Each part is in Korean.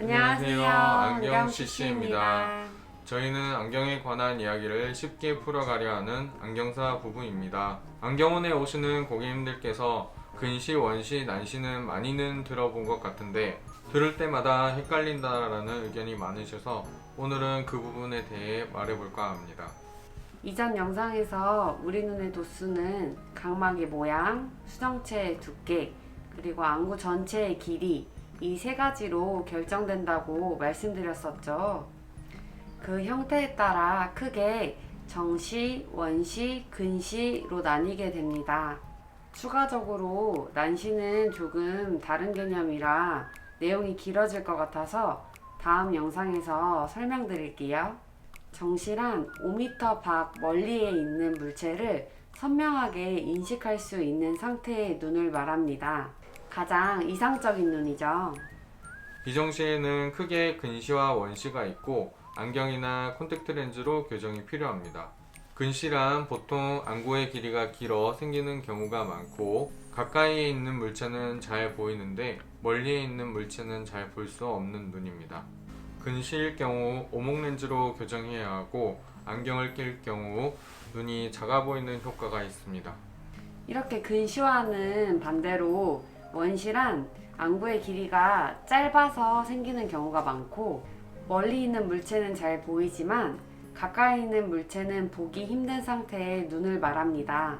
안녕하세요. 안경. CC입니다. 저희는 안경에 관한 이야기를 쉽게 풀어가려 하는 안경사 부부입니다. 안경원에 오시는 고객님들께서 근시, 원시, 난시는 많이는 들어본 것 같은데 들을 때마다 헷갈린다라는 의견이 많으셔서 오늘은 그 부분에 대해 말해볼까 합니다. 이전 영상에서 우리 눈의 도수는 각막의 모양, 수정체의 두께, 그리고 안구 전체의 길이 이 세 가지로 결정된다고 말씀드렸었죠. 그 형태에 따라 크게 정시, 원시, 근시로 나뉘게 됩니다. 추가적으로 난시는 조금 다른 개념이라 내용이 길어질 것 같아서 다음 영상에서 설명드릴게요. 정시란 5m 밖 멀리에 있는 물체를 선명하게 인식할 수 있는 상태의 눈을 말합니다. 가장 이상적인 눈이죠. 비정시에는 크게 근시와 원시가 있고 안경이나 콘택트 렌즈로 교정이 필요합니다. 근시란 보통 안구의 길이가 길어 생기는 경우가 많고 가까이에 있는 물체는 잘 보이는데 멀리에 있는 물체는 잘 볼 수 없는 눈입니다. 근시일 경우 오목 렌즈로 교정해야 하고 안경을 낄 경우 눈이 작아 보이는 효과가 있습니다. 이렇게 근시와는 반대로 원시란 안구의 길이가 짧아서 생기는 경우가 많고 멀리 있는 물체는 잘 보이지만 가까이 있는 물체는 보기 힘든 상태의 눈을 말합니다.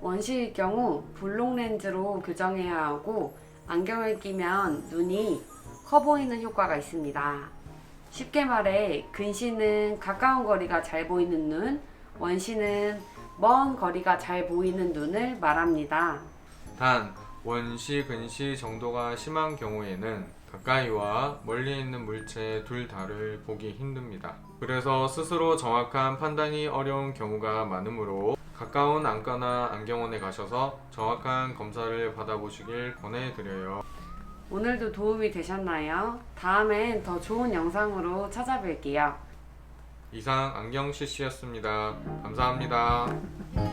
원시일 경우 블록 렌즈로 교정해야 하고 안경을 끼면 눈이 커 보이는 효과가 있습니다. 쉽게 말해 근시는 가까운 거리가 잘 보이는 눈, 원시는 먼 거리가 잘 보이는 눈을 말합니다. 단 원시 근시 정도가 심한 경우에는 가까이와 멀리 있는 물체 둘 다를 보기 힘듭니다. 그래서 스스로 정확한 판단이 어려운 경우가 많으므로 가까운 안과나 안경원에 가셔서 정확한 검사를 받아보시길 권해드려요. 오늘도 도움이 되셨나요? 다음엔 더 좋은 영상으로 찾아뵐게요. 이상 안경 CC였습니다. 감사합니다.